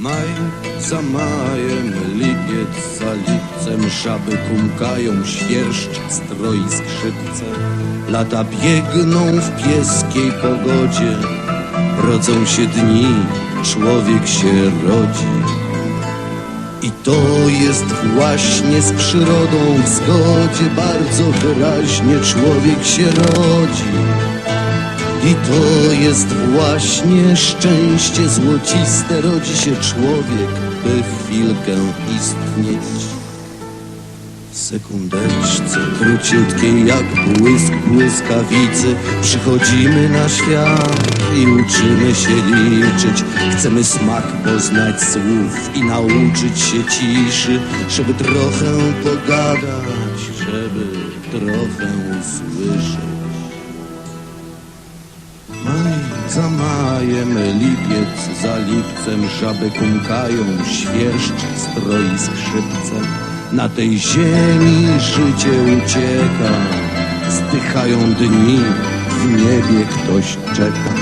Maj za majem, lipiec za lipcem, żaby kumkają, świerszcz stroi skrzypce. Lata biegną w pieskiej pogodzie, rodzą się dni, człowiek się rodzi. I to jest właśnie z przyrodą w zgodzie, bardzo wyraźnie człowiek się rodzi. To jest właśnie szczęście złociste, rodzi się człowiek, by chwilkę istnieć. Sekundeczce króciutkiej jak błysk błyskawicy Przychodzimy na świat i uczymy się liczyć. Chcemy smak poznać słów i nauczyć się ciszy Żeby trochę pogadać, żeby trochę usłyszeć za majem, lipiec za lipcem, żaby kumkają, świerszcz stroi skrzypce. Na tej ziemi życie ucieka, zdychają dni, w niebie ktoś czeka.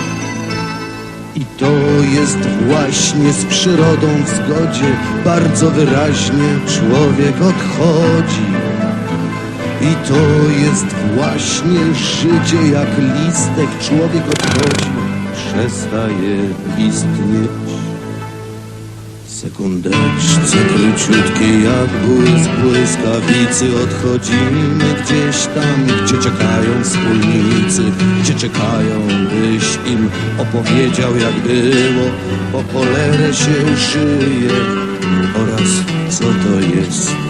I to jest właśnie z przyrodą w zgodzie, bardzo wyraźnie człowiek odchodzi. I to jest właśnie życie jak listek, człowiek odchodzi, przestaje istnieć. Sekundeczce króciutkie jak błysk błyskawicy Odchodzimy gdzieś tam, gdzie czekają wspólnicy Gdzie czekają, byś im opowiedział jak było. Po cholerę się żyje. Oraz co to jest